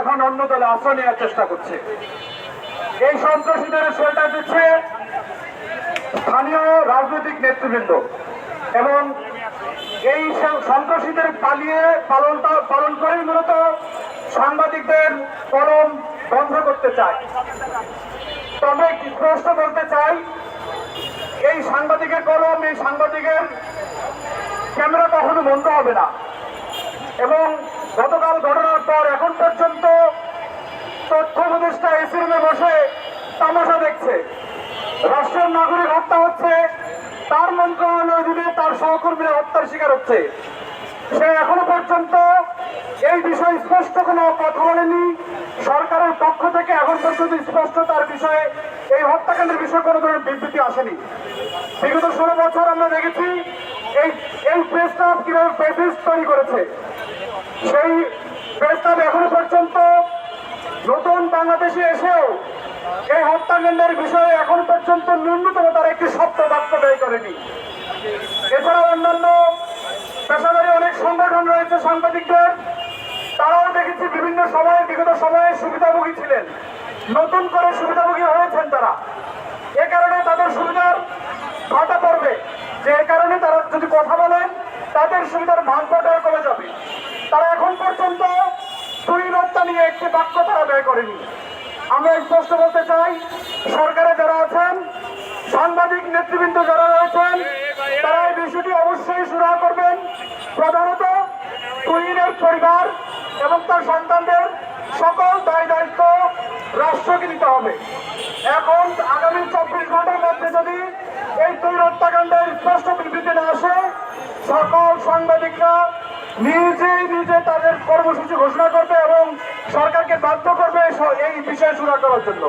এখন অন্য দলে আশ্রয় নেওয়ার চেষ্টা করছে। এই সন্ত্রাসীদের শেল্টার দিচ্ছে স্থানীয় রাজনৈতিক নেতৃবৃন্দ। এবং এই সন্ত্রাসীদের পালিয়ে পালন পালন করেই মূলত সাংবাদিকদের কলম বন্ধ করতে চায়। তবে স্পষ্ট বলতে চাই, এই সাংবাদিকের কলম, এই সাংবাদিকের ক্যামেরা কখনো বন্ধ হবে না। এবং গতকাল ঘটনার পর এখন পর্যন্ত তথ্য উপদেষ্টা এসি রুমে বসে তামাশা দেখছে। রাষ্ট্রের নাগরিক হত্যা হচ্ছে, তার মন্ত্রণালয় দিনে তার সহকর্মীরা হত্যার শিকার হচ্ছে। সে এখনও পর্যন্ত এই বিষয়ে স্পষ্ট কোনো কথা বলেনি। সরকারের পক্ষ থেকে এখন পর্যন্ত স্পষ্ট তার বিষয়ে এই হত্যাকাণ্ডের বিষয়ে কোনো ধরনের বিবৃতি আসেনি। বিগত ষোলো বছর আমরা দেখেছি এই এই প্রেসটা কীভাবে প্রেসিস তৈরি করেছে। সেই প্রেসটা এখনও পর্যন্ত বাংলাদেশে এসেও এই হত্যাকাণ্ডের বিষয়ে এখন পর্যন্ত ন্যূনতম তারা একটি শব্দ বাক্য ব্যয় করেনি। এছাড়াও অন্যান্য পেশাদারী অনেক সংগঠন রয়েছে সাংবাদিকদের। তারাও দেখেছি বিভিন্ন সময়ে, বিগত সময়ে সুবিধাভোগী ছিলেন। নতুন করে সুবিধাভোগী হয়েছেন তারা। এ কারণে তাদের সুবিধার ঘটা পড়বে। যে এ কারণে তারা যদি কথা বলেন, তাদের সুবিধার মানপটা কমে যাবে। তারা এখন পর্যন্ত হত্যা নিয়ে একটি বাক্য তারা ব্যয় করেনি। আমরা স্পষ্ট বলতে চাই, সরকারে যারা আছেন, সাংবাদিক নেতৃবৃন্দ যারা রয়েছেন, তারা এই বিষয়টি অবশ্যই সুরাহা করবেন। প্রধানত তুহিনের পরিবার এবং তার সন্তানদের সকল দায় দায়িত্ব রাষ্ট্রকে নিতে হবে। এখন আগামী চব্বিশ ঘণ্টার মধ্যে যদি এই তুই হত্যাকাণ্ডের স্পষ্ট বিবৃতি না আসে, সকল সাংবাদিকরা নিজেই নিজে তাদের কর্মসূচি ঘোষণা করবে বিষয়ে সুরা করার জন্য।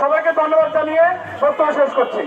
সবাইকে ধন্যবাদ জানিয়ে সত্য শেষ করছি।